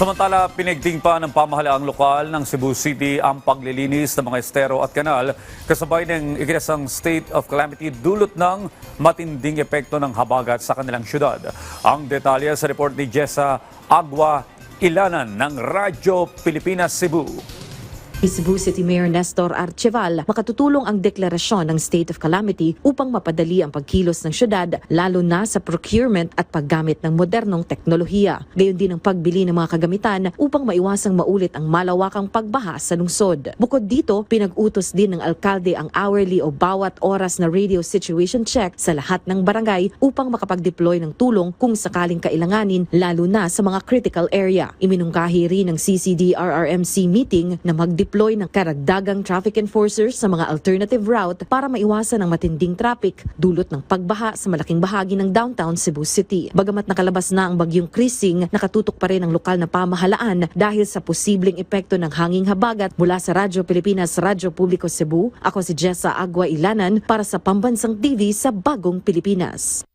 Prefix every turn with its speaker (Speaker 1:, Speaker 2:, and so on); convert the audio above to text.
Speaker 1: Samantala, pinigting pa ng pamahalaang lokal ng Cebu City ang paglilinis ng mga estero at kanal kasabay ng ikinasang state of calamity dulot ng matinding epekto ng habagat sa kanilang syudad. Ang detalye sa report ni Jessa Agua Ilanan ng Radyo Pilipinas Cebu.
Speaker 2: Cebu City Mayor Nestor Archeval, makatutulong ang deklarasyon ng state of calamity upang mapadali ang pagkilos ng syudad lalo na sa procurement at paggamit ng modernong teknolohiya. Gayon din ang pagbili ng mga kagamitan upang maiwasang maulit ang malawakang pagbaha sa lungsod. Bukod dito, pinag-utos din ng alkalde ang hourly o bawat oras na radio situation check sa lahat ng barangay upang makapag-deploy ng tulong kung sakaling kailanganin lalo na sa mga critical area. Iminungkahi rin ng CCD-RRMC meeting na mag-deploy ng karagdagang traffic enforcers sa mga alternative route para maiwasan ang matinding traffic dulot ng pagbaha sa malaking bahagi ng downtown Cebu City. Bagamat nakalabas na ang bagyong Krising, nakatutok pa rin ang lokal na pamahalaan dahil sa posibleng epekto ng hanging habagat mula sa Radyo Pilipinas Radyo Publiko Cebu. Ako si Jessa Agua Ilanan para sa Pambansang TV sa Bagong Pilipinas.